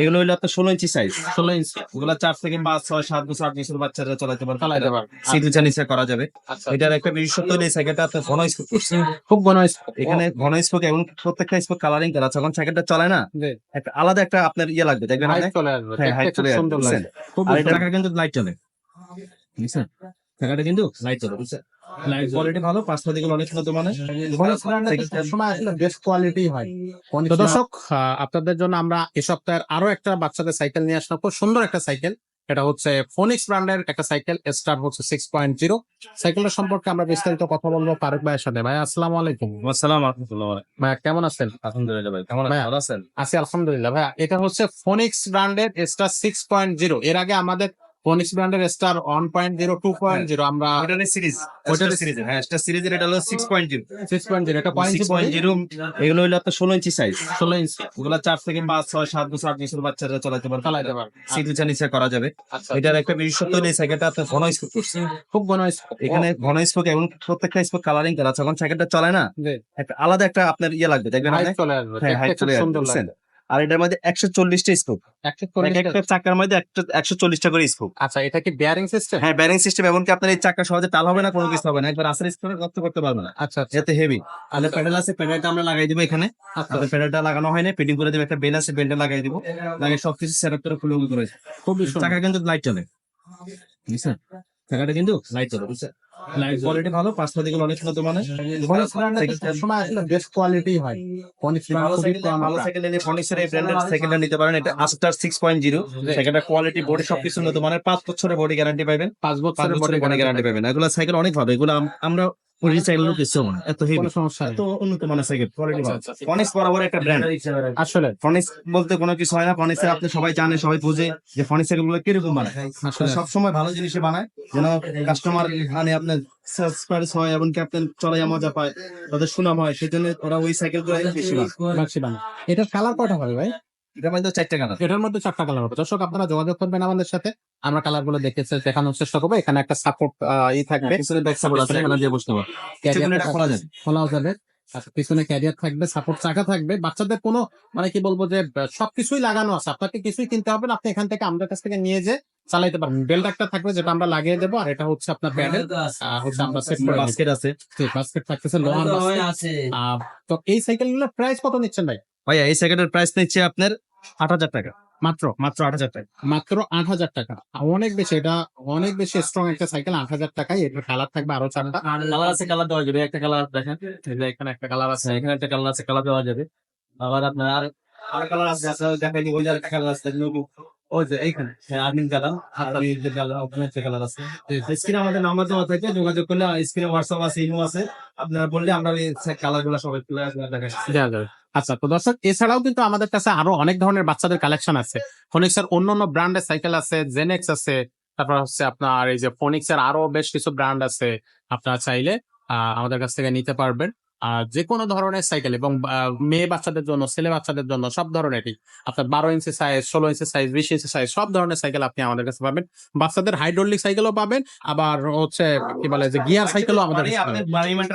এগুলো হইল আপনার ষোলো ইঞ্চি সাইজ ষোলো ইঞ্চি। ওগুলা চার থেকে পাঁচ ছয় সাত বছর আট বছর বাচ্চারা চালাতে পারবে। চালাইতে পারবে। সিট উঁচা নিচে করা যাবে। আচ্ছা। এটার একটা বিশেষত্ব হলো এই সাইকেলটা আপনার ঘন স্পোক। খুব ঘন এখানে ঘন স্পোক এবং প্রত্যেকটা স্পোক কালারিং করা আছে। যখন সাইকেলটা চলে না? একটা আলাদা একটা আপনার ইয়ে লাগবে দেখবেন হাইট চলে আসবে। হ্যাঁ, খুব চলে আসবে, আর এটা কিন্তু লাইট চলে। বুঝছেন? টাকাটা কিন্তু লাইট চলে বুঝছেন? কোয়ালিটি ভালো পাঁচটা দিকে অনেক উন্নত মানের সময় আসলে বেস্ট কোয়ালিটি হয়। তো দর্শক আপনাদের জন্য আমরা এ সপ্তাহের আরও একটা বাচ্চাদের সাইকেল নিয়ে আসলাম। খুব সুন্দর একটা সাইকেল এটা হচ্ছে ফোনিক্স ব্র্যান্ডের একটা সাইকেল স্টার হচ্ছে সিক্স পয়েন্ট জিরো সাইকেলটা সম্পর্কে আমরা বিস্তারিত কথা বলব ফারুক ভাইয়ের সাথে। ভাই আসসালামু আলাইকুম। আসসালাম কেমন আছেন? আলহামদুলিল্লাহ ভাই কেমন ভাইয়া। ভালো আছেন? আছি আলহামদুলিল্লাহ। ভাইয়া এটা হচ্ছে ফোনিক্স ব্র্যান্ডের স্টার সিক্স পয়েন্ট জিরো এর আগে আমাদের ফোনিক্স ব্র্যান্ডের star one point zero two point zero আমরা ওটার সিরিজ ওটার ওটার সিরিজ। হ্যাঁ এটা সিরিজের এটা হলো six point zero six point zero এটা সিক্স পয়েন্ট জিরো এগুলো হলো আপনার ষোলো ইঞ্চি সাইজ ষোলো ইঞ্চি। ওগুলা চার থেকে পাঁচ ছয় সাত বছর আট বছর বাচ্চারা চালাতে পারবে। চালাইতে পারবে। সিট উঁচা নিচে করা যাবে। আচ্ছা এটার একটা বিশেষত্ব হলো এই সাইকেলটা আপনার ঘন স্পোক খুব ঘন এখানে ঘন স্পোক এবং প্রত্যেকটা স্পোক কালারিং করা যখন সাইকেলটা চলে না? একটা আলাদা একটা আপনার ইয়ে লাগবে দেখবেন আপনি? হাইট চলে আসবে খুব? লাগে আর এটার মধ্যে একশো চল্লিশটা চল্লিশ একটা চাকার মধ্যে একশো চল্লিশটা করে স্পোক আচ্ছা এটা কি বেয়ারিং সিস্টেম হ্যাঁ ব্যারিং সিস্টেম এমনকি আপনার এই চাকা সহজে টাল হবে না কোনো কিছু হবে না। একবার আসার স্পোকে গর্ত করতে পারবে না। আচ্ছা আচ্ছা। এতে হেভি আর প্যাডেল আছে প্যাডেলটা আমরা লাগাই দিব এখানে। আচ্ছা। আপনার প্যাডেলটা লাগানো হয় না ফিটিং করে দিব একটা বেল আছে বেলটা লাগাই দিব। লাগিয়ে সবকিছু সেট আপ করে খুলে করে। সুন্দর। চাকা কিন্তু লাইট চলে। বুঝছেন? চাকাটা কিন্তু লাইট চলে বুঝছেন? লাইট কোয়ালিটি ভালো পাঁচটা দিকে অনেক উন্নত মানের সময় আসলে বেস্ট কোয়ালিটি হয়। ফোনিক্স ভালো ভালো নিলে ফনিক্সের এই ব্র্যান্ডের সেকেন্ডটা নিতে পারেন। এটা আস্টার সিক্স পয়েন্ট জিরো সাইকেলটা কোয়ালিটি বডি সবকিছু উন্নত মানের পাঁচ বছরের বডি গ্যারান্টি পাবেন পাঁচ বছরের বডি গ্যারান্টি পাবেন এগুলো সাইকেল অনেক ভালো। এগুলো আম- আমরা ওই সাইকেল লোক ইচ্ছে মনে এত হেভি সমস্যা এত উন্নত মানের সাইকেল কোয়ালিটি ভালো আচ্ছা, আচ্ছা। ফনিক্স বরাবর একটা ব্র্যান্ড আসলে। ফনিক্স বলতে কোনো কিছু হয় না। ফনিক্সের আপনি সবাই জানে সবাই বুঝে যে ফনিক্স সাইকেলগুলো কীরকম বানায়। আসলে সব সময় ভালো বানায়। যেন কাস্টমার মানে আপনার হয় আপনার চলাইয়া মজা পায় তাদের সুনাম হয় সেজন্য ওরা ওই সাইকেলগুলো বেশি বানায়। এটার কালার কয়টা হবে ভাই? এটার মধ্যে চারটে কালার এটার মধ্যে চারটা কালার হবে। দর্শক আপনারা যোগাযোগ করবেন আমাদের সাথে। আমরা কালারগুলো দেখে দেখানোর চেষ্টা করব। এখানে একটা সাপোর্ট ই থাকবে। পিছনে ব্যাক সাপোর্ট আছে এখানে দিয়ে বসতে পারো Carrier খোলা যাবে। আচ্ছা, পিছনে ক্যারিয়ার থাকবে সাপোর্ট চাকা থাকবে। বাচ্চাদের কোনো মানে কি বলব যে সবকিছুই লাগানো আছে। আপনাকে কিছুই কিনতে হবে না। আপনি এখান থেকে আমাদের কাছ থেকে নিয়ে যে চালাইতে পারবেন। বেল্ট একটা থাকবে যেটা আমরা লাগিয়ে দেবো আর এটা হচ্ছে আপনার প্যাডেল হচ্ছে আমরা সেট করে বাস্কেট আছে। বাস্কেট থাকতেছে লোহার। আহ, তো এই সাইকেলগুলোর প্রাইস কত নিচ্ছেন ভাই? ভাইয়া এই সাইকেলের প্রাইস নিচ্ছে আপনার আট হাজার টাকা। মাত্র মাত্র আট হাজার টাকা। মাত্র আট হাজার টাকা। অনেক বেশি এটা অনেক বেশি স্ট্রং একটা সাইকেল আট হাজার টাকায়। এটার কালার থাকবে আরও চারটা। কালার আছে কালার দেওয়া যাবে একটা কালার দেখেন। এখানে একটা কালার আছে এখানে একটা কালার আছে কালার দেওয়া যাবে। আবার আপনার আর আর কালার আছে আছে দেখাইনি ওই একটা কালার আছে দেখুন ওই যে এইখানে আর্মিন কালার আর এই যে কালার ওখানে একটা কালার আছে। স্ক্রিনে আমাদের নাম্বার দেওয়া থাকে যোগাযোগ করলে স্ক্রিনে হোয়াটসঅ্যাপ আছে ইমো আছে। আপনারা বললে আমরা এই কালারগুলো সবাই দেখাই যাবে। আচ্ছা তো দর্শক, এছাড়াও কিন্তু আমাদের কাছে আরও অনেক ধরনের বাচ্চাদের কালেকশন আছে। ফোনিক্স এর অন্য অন্য ব্র্যান্ডের সাইকেল আছে জেনেক্স আছে, তারপর হচ্ছে আপনার এই যে ফোনিক্স এর আরও বেশ কিছু ব্র্যান্ড আছে। আপনারা চাইলে আমাদের কাছ থেকে নিতে পারবেন। আর যে কোনো ধরনের সাইকেল এবং মেয়ে বাচ্চাদের জন্য ছেলে বাচ্চাদের জন্য সব ধরনেরই আপনার বারো ইঞ্চি সাইজ ষোলো ইঞ্চি সাইজ বিশ ইঞ্চি সাইজ সব ধরনের সাইকেল আপনি আমাদের কাছে পাবেন। বাচ্চাদের হাইড্রোলিক সাইকেলও পাবেন আবার হচ্ছে কি বলে যে গিয়ার সাইকেলও আমাদের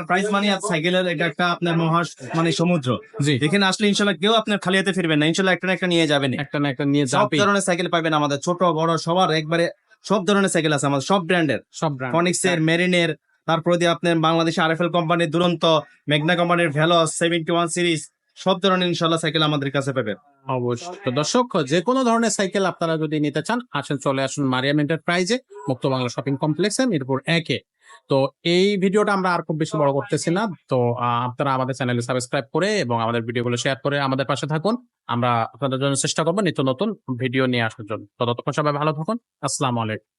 প্রাইস মানে সাইকেলের এটা একটা আপনার মহা মানে সমুদ্র। জি। এখানে আসলে ইনশাল্লাহ কেউ আপনার খালি হাতে ফিরবেন না ইনশাল্লাহ একটা না একটা নিয়ে যাবেন একটা না একটা নিয়ে সব যাবে ধরনের সাইকেল পাবেন আমাদের ছোট বড় সবার একবারে সব ধরনের সাইকেল আছে আমাদের সব ব্র্যান্ডের সব ব্র্যান্ড ফনিক্স এর মেরিনের তারপরে দিয়ে আপনার বাংলাদেশ আরএফএল কোম্পানির দুরন্ত, মেঘনা কোম্পানির ভ্যালস সেভেন্টি ওয়ান সিরিজ সব ধরনের ইনশাল্লাহ সাইকেল আমাদের কাছে পাবেন। অবশ্যই। দর্শক যে কোনো ধরনের সাইকেল আপনারা যদি নিতে চান, আসেন, চলে আসুন মারিয়াম এন্টারপ্রাইজে মুক্ত বাংলা শপিং কমপ্লেক্সে মিরপুর একে তো এই ভিডিওটা আমরা আর খুব বেশি বড় করতেছি না। তো আপনারা আমাদের চ্যানেলে সাবস্ক্রাইব করে এবং আমাদের ভিডিওগুলো শেয়ার করে আমাদের পাশে থাকুন। আমরা আপনাদের জন্য চেষ্টা করব নিত্য নতুন ভিডিও নিয়ে আসার জন্য। ততক্ষণ সবাই ভালো থাকুন। আসসালামু আলাইকুম।